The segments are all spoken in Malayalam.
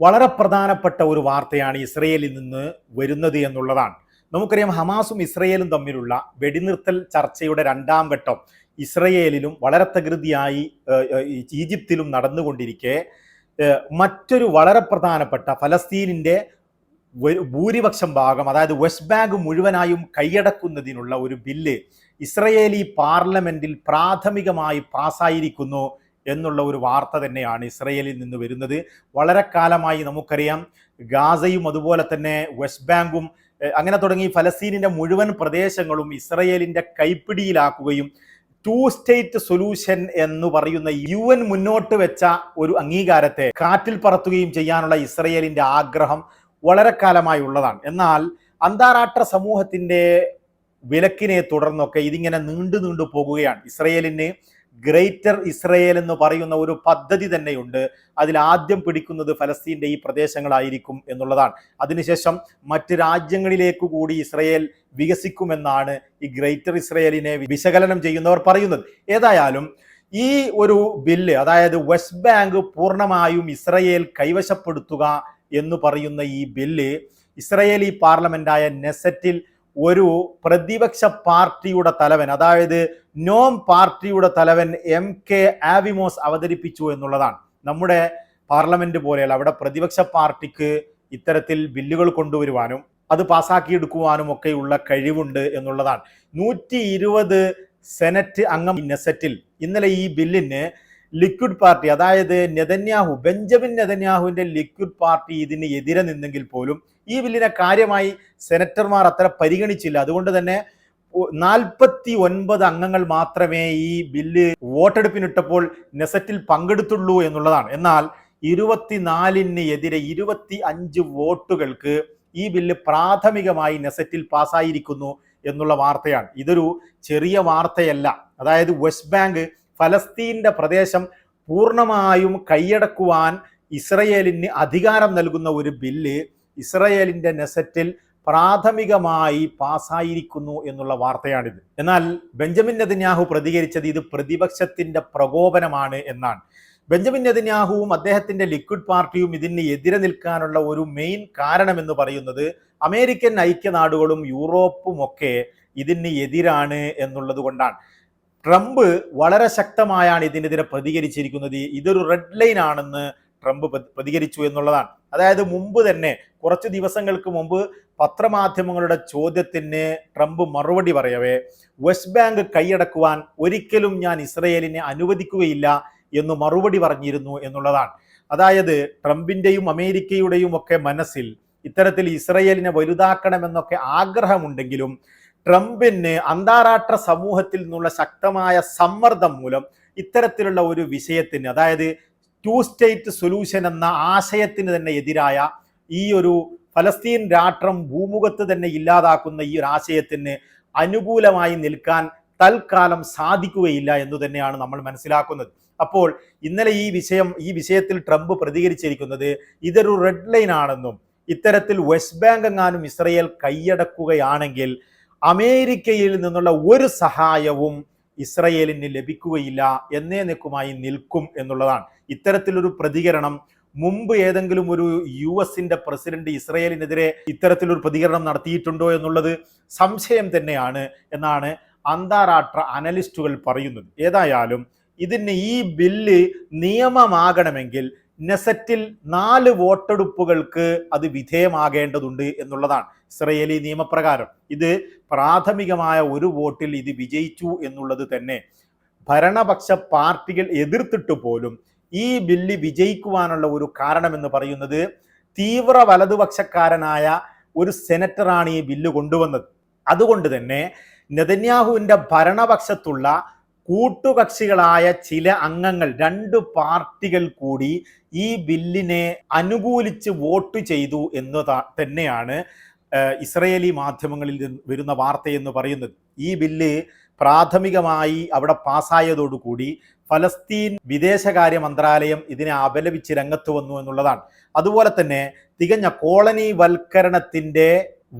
വളരെ പ്രധാനപ്പെട്ട ഒരു വാർത്തയാണ് ഇസ്രയേലിൽ നിന്ന് വരുന്നത് എന്നുള്ളതാണ്. നമുക്കറിയാം ഹമാസും ഇസ്രയേലും തമ്മിലുള്ള വെടിനിർത്തൽ ചർച്ചയുടെ രണ്ടാം ഘട്ടം ഇസ്രയേലിലും വളരെ തകൃതിയായി ഈജിപ്തിലും നടന്നുകൊണ്ടിരിക്കെ. മറ്റൊരു വളരെ പ്രധാനപ്പെട്ട ഫലസ്തീനിന്റെ ഭൂരിപക്ഷം ഭാഗം അതായത് വെസ്റ്റ് ബാങ്ക് മുഴുവനായും കൈയടക്കുന്നതിനുള്ള ഒരു ബില്ല് ഇസ്രയേലി പാർലമെന്റിൽ പ്രാഥമികമായി പാസ്സായിരിക്കുന്നു എന്നുള്ള ഒരു വാർത്ത തന്നെയാണ് ഇസ്രയേലിൽ നിന്ന് വരുന്നത്. വളരെ കാലമായി നമുക്കറിയാം ഗാസയും അതുപോലെ തന്നെ വെസ്റ്റ് ബാങ്കും അങ്ങനെ തുടങ്ങി ഫലസ്തീനിന്റെ മുഴുവൻ പ്രദേശങ്ങളും ഇസ്രയേലിന്റെ കൈപ്പിടിയിലാക്കുകയും ടു സ്റ്റേറ്റ് സൊല്യൂഷൻ എന്ന് പറയുന്ന യു എൻ മുന്നോട്ട് വെച്ച ഒരു അംഗീകാരത്തെ കാറ്റിൽ പറത്തുകയും ചെയ്യാനുള്ള ഇസ്രയേലിന്റെ ആഗ്രഹം വളരെ കാലമായി ഉള്ളതാണ്. എന്നാൽ അന്താരാഷ്ട്ര സമൂഹത്തിന്റെ വിലക്കിനെ തുടർന്നൊക്കെ ഇതിങ്ങനെ നീണ്ടു നീണ്ടു പോകുകയാണ്. ഇസ്രയേലിന് ഗ്രേറ്റർ ഇസ്രയേൽ എന്ന് പറയുന്ന ഒരു പദ്ധതി തന്നെയുണ്ട്. അതിൽ ആദ്യം പിടിക്കുന്നത് ഫലസ്തീന്റെ ഈ പ്രദേശങ്ങളായിരിക്കും എന്നുള്ളതാണ്. അതിനുശേഷം മറ്റ് രാജ്യങ്ങളിലേക്ക് കൂടി ഇസ്രയേൽ വികസിക്കുമെന്നാണ് ഈ ഗ്രേറ്റർ ഇസ്രയേലിനെ വിശകലനം ചെയ്യുന്നവർ പറയുന്നത്. ഏതായാലും ഈ ഒരു ബില്ല് അതായത് വെസ്റ്റ് ബാങ്ക് പൂർണമായും ഇസ്രയേൽ കൈവശപ്പെടുത്തുക എന്ന് പറയുന്ന ഈ ബില്ല് ഇസ്രയേലി പാർലമെന്റായ നെസറ്റിൽ ഒരു പ്രതിപക്ഷ പാർട്ടിയുടെ തലവൻ അതായത് നോം പാർട്ടിയുടെ തലവൻ എം കെ ആവിമോസ് അവതരിപ്പിച്ചു എന്നുള്ളതാണ്. നമ്മുടെ പാർലമെന്റ് പോലെയല്ല അവിടെ പ്രതിപക്ഷ പാർട്ടിക്ക് ഇത്തരത്തിൽ ബില്ലുകൾ കൊണ്ടുവരുവാനും അത് പാസ്സാക്കിയെടുക്കുവാനും ഒക്കെയുള്ള കഴിവുണ്ട് എന്നുള്ളതാണ്. നൂറ്റി ഇരുപത് സെനറ്റ് അംഗം നെസറ്റിൽ ഇന്നലെ ഈ ബില്ലിന് ലിക്വിഡ് പാർട്ടി അതായത് നെതന്യാഹു ബെഞ്ചമിൻ നെതന്യാഹുവിന്റെ ലിക്വിഡ് പാർട്ടി ഇതിന് എതിരെ നിന്നെങ്കിൽ പോലും ഈ ബില്ലിനെ കാര്യമായി സെനറ്റർമാർ അത്ര പരിഗണിച്ചില്ല. അതുകൊണ്ട് തന്നെ നാൽപ്പത്തി ഒൻപത് അംഗങ്ങൾ മാത്രമേ ഈ ബില്ല് വോട്ടെടുപ്പിനിട്ടപ്പോൾ നെസറ്റിൽ പങ്കെടുത്തുള്ളൂ എന്നുള്ളതാണ്. എന്നാൽ ഇരുപത്തിനാലിന് എതിരെ ഇരുപത്തി അഞ്ച് വോട്ടുകൾക്ക് ഈ ബില്ല് പ്രാഥമികമായി നെസറ്റിൽ പാസ്സായിരിക്കുന്നു എന്നുള്ള വാർത്തയാണ്. ഇതൊരു ചെറിയ വാർത്തയല്ല. അതായത് വെസ്റ്റ് ബാങ്ക് ഫലസ്തീന്റെ പ്രദേശം പൂർണമായും കൈയടക്കുവാൻ ഇസ്രയേലിന് അധികാരം നൽകുന്ന ഒരു ബില്ല് ഇസ്രയേലിന്റെ നെസറ്റിൽ പ്രാഥമികമായി പാസായിരിക്കുന്നു എന്നുള്ള വാർത്തയാണിത്. എന്നാൽ ബെഞ്ചമിൻ നെതന്യാഹു പ്രതികരിച്ചത് ഇത് പ്രതിപക്ഷത്തിന്റെ പ്രകോപനമാണ് എന്നാണ്. ബെഞ്ചമിൻ നെതന്യാഹുവും അദ്ദേഹത്തിന്റെ ലിക്വിഡ് പാർട്ടിയും ഇതിന് എതിരെ നിൽക്കാനുള്ള ഒരു മെയിൻ കാരണമെന്ന് പറയുന്നത് അമേരിക്കൻ ഐക്യനാടുകളും യൂറോപ്പും ഒക്കെ ഇതിന് എതിരാണ് എന്നുള്ളത് കൊണ്ടാണ്. ട്രംപ് വളരെ ശക്തമായാണ് ഇതിനെതിരെ പ്രതികരിച്ചിരിക്കുന്നത്. ഇതൊരു റെഡ് ലൈൻ ആണെന്ന് ട്രംപ് പ്ര- പ്രതികരിച്ചു എന്നുള്ളതാണ്. അതായത് മുമ്പ് തന്നെ കുറച്ച് ദിവസങ്ങൾക്ക് മുമ്പ് പത്രമാധ്യമങ്ങളുടെ ചോദ്യത്തിന് ട്രംപ് മറുപടി പറയവേ വെസ്റ്റ് ബാങ്ക് കൈയടക്കുവാൻ ഒരിക്കലും ഞാൻ ഇസ്രയേലിനെ അനുവദിക്കുകയില്ല എന്ന് മറുപടി പറഞ്ഞിരുന്നു എന്നുള്ളതാണ്. അതായത് ട്രംപിന്റെയും അമേരിക്കയുടെയും ഒക്കെ മനസ്സിൽ ഇത്തരത്തിൽ ഇസ്രയേലിനെ വലുതാക്കണമെന്നൊക്കെ ആഗ്രഹമുണ്ടെങ്കിലും ട്രംപിന് അന്താരാഷ്ട്ര സമൂഹത്തിൽ നിന്നുള്ള ശക്തമായ സമ്മർദ്ദം മൂലം ഇത്തരത്തിലുള്ള ഒരു വിഷയത്തിന് അതായത് ടു സ്റ്റേറ്റ് സൊല്യൂഷൻ എന്ന ആശയത്തിന് തന്നെ എതിരായ ഈ ഒരു ഫലസ്തീൻ രാഷ്ട്രം ഭൂമുഖത്ത് തന്നെ ഇല്ലാതാക്കുന്ന ഈ ഒരു ആശയത്തിന് അനുകൂലമായി നിൽക്കാൻ തൽക്കാലം സാധിക്കുകയില്ല എന്ന് തന്നെയാണ് നമ്മൾ മനസ്സിലാക്കുന്നത്. അപ്പോൾ ഇന്നലെ ഈ വിഷയം ഈ വിഷയത്തിൽ ട്രംപ് പ്രതികരിച്ചിരിക്കുന്നത് ഇതൊരു റെഡ് ലൈൻ ആണെന്നും ഇത്തരത്തിൽ വെസ്റ്റ് ബാങ്ക് എങ്ങാനും ഇസ്രയേൽ കൈയടക്കുകയാണെങ്കിൽ അമേരിക്കയിൽ നിന്നുള്ള ഒരു സഹായവും ഇസ്രയേലിന് ലഭിക്കുകയില്ല എന്നേ നിൽക്കുമായി നിൽക്കും എന്നുള്ളതാണ്. ഇത്തരത്തിലൊരു പ്രതികരണം മുമ്പ് ഏതെങ്കിലും ഒരു യു എസിന്റെ പ്രസിഡന്റ് ഇസ്രയേലിനെതിരെ ഇത്തരത്തിലൊരു പ്രതികരണം നടത്തിയിട്ടുണ്ടോ എന്നുള്ളത് സംശയം തന്നെയാണ് എന്നാണ് അന്താരാഷ്ട്ര അനലിസ്റ്റുകൾ പറയുന്നത്. ഏതായാലും ഇതിന് ഈ ബില്ല് നിയമമാകണമെങ്കിൽ നെസറ്റിൽ നാല് വോട്ടെടുപ്പുകൾക്ക് അത് വിധേയമാകേണ്ടതുണ്ട് എന്നുള്ളതാണ് ഇസ്രയേലി നിയമപ്രകാരം. ഇത് പ്രാഥമികമായ ഒരു വോട്ടിൽ ഇത് വിജയിച്ചു എന്നുള്ളത് തന്നെ. ഭരണപക്ഷ പാർട്ടികൾ എതിർത്തിട്ട് പോലും ഈ ബില്ല് വിജയിക്കുവാനുള്ള ഒരു കാരണമെന്ന് പറയുന്നത് തീവ്ര വലതുപക്ഷക്കാരനായ ഒരു സെനറ്ററാണ് ഈ ബില്ല് കൊണ്ടുവന്നത്. അതുകൊണ്ട് തന്നെ നെതന്യാഹുവിന്റെ ഭരണപക്ഷത്തുള്ള കൂട്ടുകക്ഷികളായ ചില അംഗങ്ങൾ രണ്ട് പാർട്ടികൾ കൂടി ഈ ബില്ലിനെ അനുകൂലിച്ച് വോട്ട് ചെയ്തു എന്ന് തന്നെയാണ് ഇസ്രയേലി മാധ്യമങ്ങളിൽ വരുന്ന വാർത്തയെന്ന് പറയുന്നത്. ഈ ബില്ല് പ്രാഥമികമായി അവിടെ പാസ്സായതോടുകൂടി ഫലസ്തീൻ വിദേശകാര്യ മന്ത്രാലയം ഇതിനെ അപലപിച്ച് രംഗത്ത് വന്നു എന്നുള്ളതാണ്. അതുപോലെ തന്നെ തികഞ്ഞ കോളനി വൽക്കരണത്തിന്റെ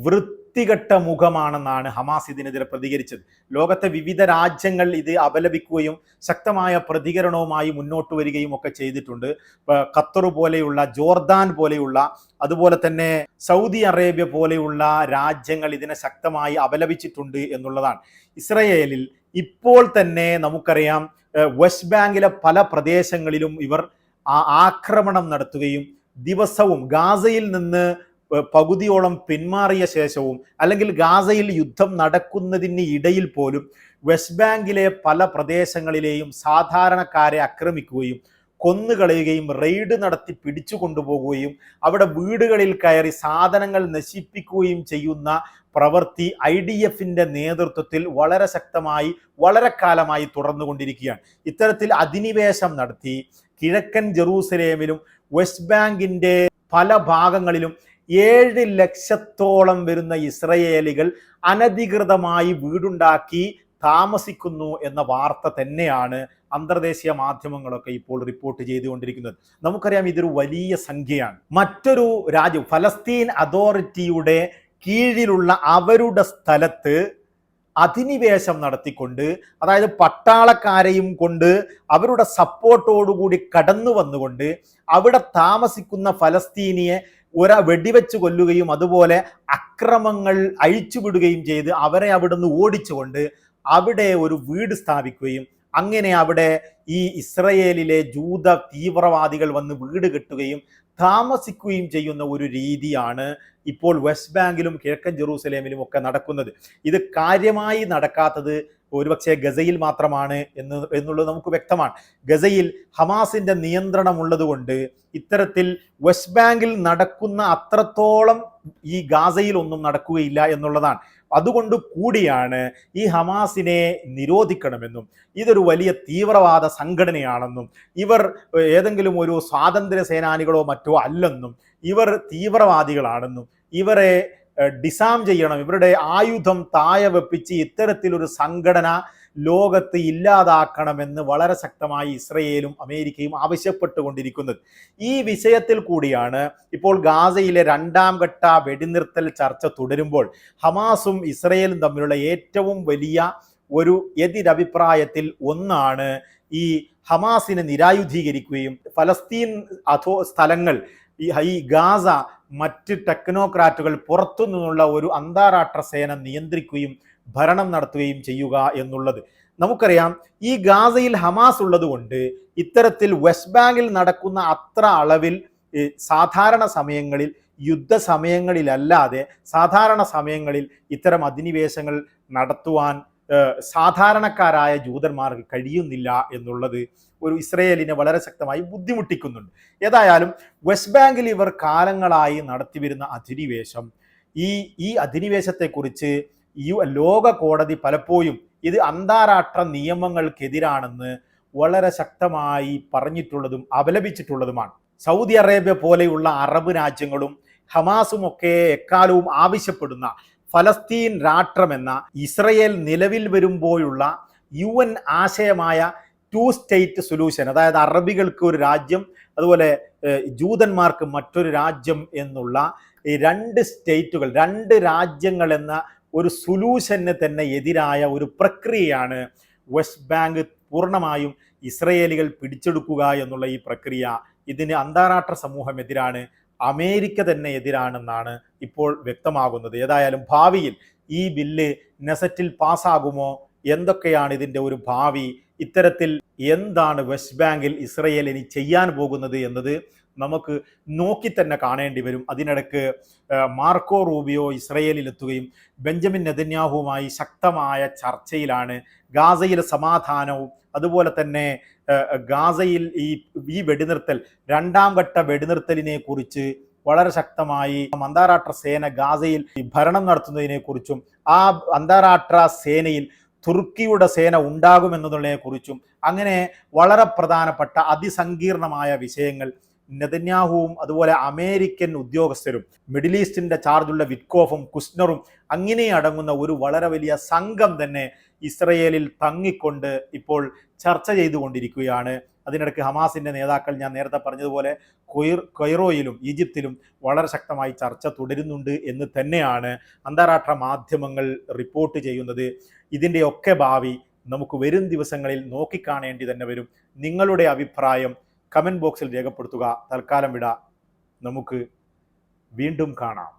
വൃത്തി വൃത്തികെട്ട മുഖമാണെന്നാണ് ഹമാസ് ഇതിനെതിരെ പ്രതികരിച്ചത്. ലോകത്തെ വിവിധ രാജ്യങ്ങൾ ഇത് അപലപിക്കുകയും ശക്തമായ പ്രതികരണവുമായി മുന്നോട്ട് വരികയും ഒക്കെ ചെയ്തിട്ടുണ്ട്. ഖത്തർ പോലെയുള്ള ജോർദാൻ പോലെയുള്ള അതുപോലെ തന്നെ സൗദി അറേബ്യ പോലെയുള്ള രാജ്യങ്ങൾ ഇതിനെ ശക്തമായി അപലപിച്ചിട്ടുണ്ട് എന്നുള്ളതാണ്. ഇസ്രയേലിൽ ഇപ്പോൾ തന്നെ നമുക്കറിയാം വെസ്റ്റ് ബാങ്കിലെ പല പ്രദേശങ്ങളിലും ഇവർ ആക്രമണം നടത്തുകയും ദിവസവും ഗാസയിൽ നിന്ന് പകുതിയോളം പിന്മാറിയ ശേഷവും അല്ലെങ്കിൽ ഗാസയിൽ യുദ്ധം നടക്കുന്നതിന് ഇടയിൽ പോലും വെസ്റ്റ് ബാങ്കിലെ പല പ്രദേശങ്ങളിലെയും സാധാരണക്കാരെ ആക്രമിക്കുകയും കൊന്നുകളയുകയും റെയ്ഡ് നടത്തി പിടിച്ചു കൊണ്ടുപോകുകയും അവിടെ വീടുകളിൽ കയറി സാധനങ്ങൾ നശിപ്പിക്കുകയും ചെയ്യുന്ന പ്രവൃത്തി ഐ ഡി എഫിന്റെ നേതൃത്വത്തിൽ വളരെ ശക്തമായി വളരെ കാലമായി തുടർന്നുകൊണ്ടിരിക്കുകയാണ്. ഇത്തരത്തിൽ അധിനിവേശം നടത്തി കിഴക്കൻ ജെറൂസലേമിലും വെസ്റ്റ് ബാങ്കിന്റെ പല ഭാഗങ്ങളിലും ഏഴ് ലക്ഷത്തോളം വരുന്ന ഇസ്രയേലികൾ അനധികൃതമായി വീടുണ്ടാക്കി താമസിക്കുന്നു എന്ന വാർത്ത തന്നെയാണ് അന്തർദേശീയ മാധ്യമങ്ങളൊക്കെ ഇപ്പോൾ റിപ്പോർട്ട് ചെയ്തുകൊണ്ടിരിക്കുന്നത്. നമുക്കറിയാം ഇതൊരു വലിയ സംഖ്യയാണ്. മറ്റൊരു രാജ്യം ഫലസ്തീൻ അതോറിറ്റിയുടെ കീഴിലുള്ള അവരുടെ സ്ഥലത്ത് അധിനിവേശം നടത്തിക്കൊണ്ട് അതായത് പട്ടാളക്കാരെയും കൊണ്ട് അവരുടെ സപ്പോർട്ടോടുകൂടി കടന്നു വന്നുകൊണ്ട് അവിടെ താമസിക്കുന്ന ഫലസ്തീനിയെ ഒരാ വെടിവെച്ച് കൊല്ലുകയും അതുപോലെ അക്രമങ്ങൾ അഴിച്ചുവിടുകയും ചെയ്ത് അവരെ അവിടെ നിന്ന് ഓടിച്ചുകൊണ്ട് അവിടെ ഒരു വീട് സ്ഥാപിക്കുകയും അങ്ങനെ അവിടെ ഈ ഇസ്രയേലിലെ ജൂത തീവ്രവാദികൾ വന്ന് വീട് കെട്ടുകയും താമസിക്കുകയും ചെയ്യുന്ന ഒരു രീതിയാണ് ഇപ്പോൾ വെസ്റ്റ് ബാങ്കിലും കിഴക്കൻ ജെറൂസലേമിലും ഒക്കെ നടക്കുന്നത്. ഇത് കാര്യമായി നടക്കാത്തത് ഒരുപക്ഷെ ഗസയിൽ മാത്രമാണ് എന്ന് എന്നുള്ളത് നമുക്ക് വ്യക്തമാണ്. ഗസയിൽ ഹമാസിന്റെ നിയന്ത്രണം കൊണ്ട് ഇത്തരത്തിൽ വെസ്റ്റ് ബാങ്കിൽ നടക്കുന്ന അത്രത്തോളം ഈ ഗാസയിൽ ഒന്നും നടക്കുകയില്ല എന്നുള്ളതാണ്. അതുകൊണ്ട് കൂടിയാണ് ഈ ഹമാസിനെ നിരോധിക്കണമെന്നും ഇതൊരു വലിയ തീവ്രവാദ സംഘടനയാണെന്നും ഇവർ ഏതെങ്കിലും ഒരു സ്വാതന്ത്ര്യ സേനാനികളോ മറ്റോ അല്ലെന്നും ഇവർ തീവ്രവാദികളാണെന്നും ഇവരെ ഡിസാം ചെയ്യണം. ഇവരുടെ ആയുധം താഴെ വെപ്പിച്ച് ഇത്തരത്തിലൊരു സംഘടന ലോകത്ത് ഇല്ലാതാക്കണമെന്ന് വളരെ ശക്തമായി ഇസ്രയേലും അമേരിക്കയും ആവശ്യപ്പെട്ടുകൊണ്ടിരിക്കുന്നത്. ഈ വിഷയത്തിൽ കൂടിയാണ് ഇപ്പോൾ ഗാസയിലെ രണ്ടാം ഘട്ട വെടിനിർത്തൽ ചർച്ച തുടരുമ്പോൾ ഹമാസും ഇസ്രയേലും തമ്മിലുള്ള ഏറ്റവും വലിയ ഒരു എതിരഭിപ്രായത്തിൽ ഒന്നാണ് ഈ ഹമാസിനെ നിരായുധീകരിക്കുകയും ഫലസ്തീൻ അധോ സ്ഥലങ്ങൾ ഈ ഈ ഗാസ മറ്റ് ടെക്നോക്രാറ്റുകൾ പുറത്തു നിന്നുള്ള ഒരു അന്താരാഷ്ട്ര സേന നിയന്ത്രിക്കുകയും ഭരണം നടത്തുകയും ചെയ്യുക എന്നുള്ളത്. നമുക്കറിയാം ഈ ഗാസയിൽ ഹമാസ് ഉള്ളതുകൊണ്ട് ഇത്തരത്തിൽ വെസ്റ്റ് ബാങ്കിൽ നടക്കുന്ന അത്ര അളവിൽ സാധാരണ സമയങ്ങളിൽ യുദ്ധ സമയങ്ങളിലല്ലാതെ സാധാരണ സമയങ്ങളിൽ ഇത്തരം അധിനിവേശങ്ങൾ നടത്തുവാൻ സാധാരണക്കാരായ ജൂതന്മാർക്ക് കഴിയുന്നില്ല എന്നുള്ളത് ഒരു ഇസ്രയേലിനെ വളരെ ശക്തമായി ബുദ്ധിമുട്ടിക്കുന്നുണ്ട്. ഏതായാലും വെസ്റ്റ് ബാങ്കിൽ ഇവർ കാലങ്ങളായി നടത്തിവരുന്ന അധിനിവേശം ഈ ഈ അധിനിവേശത്തെക്കുറിച്ച് യു ലോക കോടതി പലപ്പോഴും ഇത് അന്താരാഷ്ട്ര നിയമങ്ങൾക്കെതിരാണെന്ന് വളരെ ശക്തമായി പറഞ്ഞിട്ടുള്ളതും അപലപിച്ചിട്ടുള്ളതുമാണ്. സൗദി അറേബ്യ പോലെയുള്ള അറബ് രാജ്യങ്ങളും ഹമാസും ഒക്കെ എക്കാലവും ആവശ്യപ്പെടുന്ന ഫലസ്തീൻ രാഷ്ട്രമെന്ന ഇസ്രയേൽ നിലവിൽ വരുമ്പോഴുള്ള യു എൻ ആശയമായ ടു സ്റ്റേറ്റ് സൊല്യൂഷൻ അതായത് അറബികൾക്ക് ഒരു രാജ്യം അതുപോലെ ജൂതന്മാർക്ക് മറ്റൊരു രാജ്യം എന്നുള്ള ഈ രണ്ട് സ്റ്റേറ്റുകൾ രണ്ട് രാജ്യങ്ങൾ എന്ന ഒരു സൊല്യൂഷന് തന്നെ എതിരായ ഒരു പ്രക്രിയയാണ് വെസ്റ്റ് ബാങ്ക് പൂർണമായും ഇസ്രയേലികൾ പിടിച്ചെടുക്കുക എന്നുള്ള ഈ പ്രക്രിയ. ഇതിന് അന്താരാഷ്ട്ര സമൂഹം എതിരാണ് അമേരിക്ക തന്നെ എതിരാണെന്നാണ് ഇപ്പോൾ വ്യക്തമാകുന്നത്. ഏതായാലും ഭാവിയിൽ ഈ ബില്ല് നെസറ്റിൽ പാസ്സാകുമോ? എന്തൊക്കെയാണ് ഇതിന്റെ ഒരു ഭാവി? ഇത്തരത്തിൽ എന്താണ് വെസ്റ്റ് ബാങ്കിൽ ഇസ്രയേൽ ഇനി ചെയ്യാൻ പോകുന്നത് എന്നത് നമുക്ക് നോക്കി തന്നെ കാണേണ്ടി വരും. അതിനിടക്ക് മാർക്കോ റൂബിയോ ഇസ്രയേലിലെത്തുകയും ബെഞ്ചമിൻ നെതന്യാഹുവുമായി ശക്തമായ ചർച്ചയിലാണ് ഗാസയിലെ സമാധാനവും അതുപോലെ തന്നെ ഗാസയിൽ ഈ ഈ വെടിനിർത്തൽ രണ്ടാം ഘട്ട വെടിനിർത്തലിനെ കുറിച്ച് വളരെ ശക്തമായി അന്താരാഷ്ട്ര സേന ഗാസയിൽ ഭരണം നടത്തുന്നതിനെ കുറിച്ചും ആ അന്താരാഷ്ട്ര സേനയിൽ തുർക്കിയുടെ സേന ഉണ്ടാകുമെന്നതിനെ കുറിച്ചും അങ്ങനെ വളരെ പ്രധാനപ്പെട്ട അതിസങ്കീർണമായ വിഷയങ്ങൾ നെതന്യാഹുവും അതുപോലെ അമേരിക്കൻ ഉദ്യോഗസ്ഥരും മിഡിൽ ഈസ്റ്റിന്റെ ചാർജുള്ള വിറ്റ്കോഫും കുസ്നറും അങ്ങനെ അടങ്ങുന്ന ഒരു വളരെ വലിയ സംഘം തന്നെ ഇസ്രയേലിൽ തങ്ങിക്കൊണ്ട് ഇപ്പോൾ ചർച്ച ചെയ്തുകൊണ്ടിരിക്കുകയാണ്. അതിനിടയ്ക്ക് ഹമാസിന്റെ നേതാക്കൾ ഞാൻ നേരത്തെ പറഞ്ഞതുപോലെ കൊയർ കൊയ്റോയിലും ഈജിപ്തിലും വളരെ ശക്തമായി ചർച്ച തുടരുന്നുണ്ട് എന്ന് തന്നെയാണ് അന്താരാഷ്ട്ര മാധ്യമങ്ങൾ റിപ്പോർട്ട് ചെയ്യുന്നത്. ഇതിന്റെയൊക്കെ ഭാവി നമുക്ക് വരും ദിവസങ്ങളിൽ നോക്കിക്കാണേണ്ടി തന്നെ വരും. നിങ്ങളുടെ അഭിപ്രായം കമന്റ് ബോക്സിൽ രേഖപ്പെടുത്തുക. തൽക്കാലം വിട. നമുക്ക് വീണ്ടും കാണാം.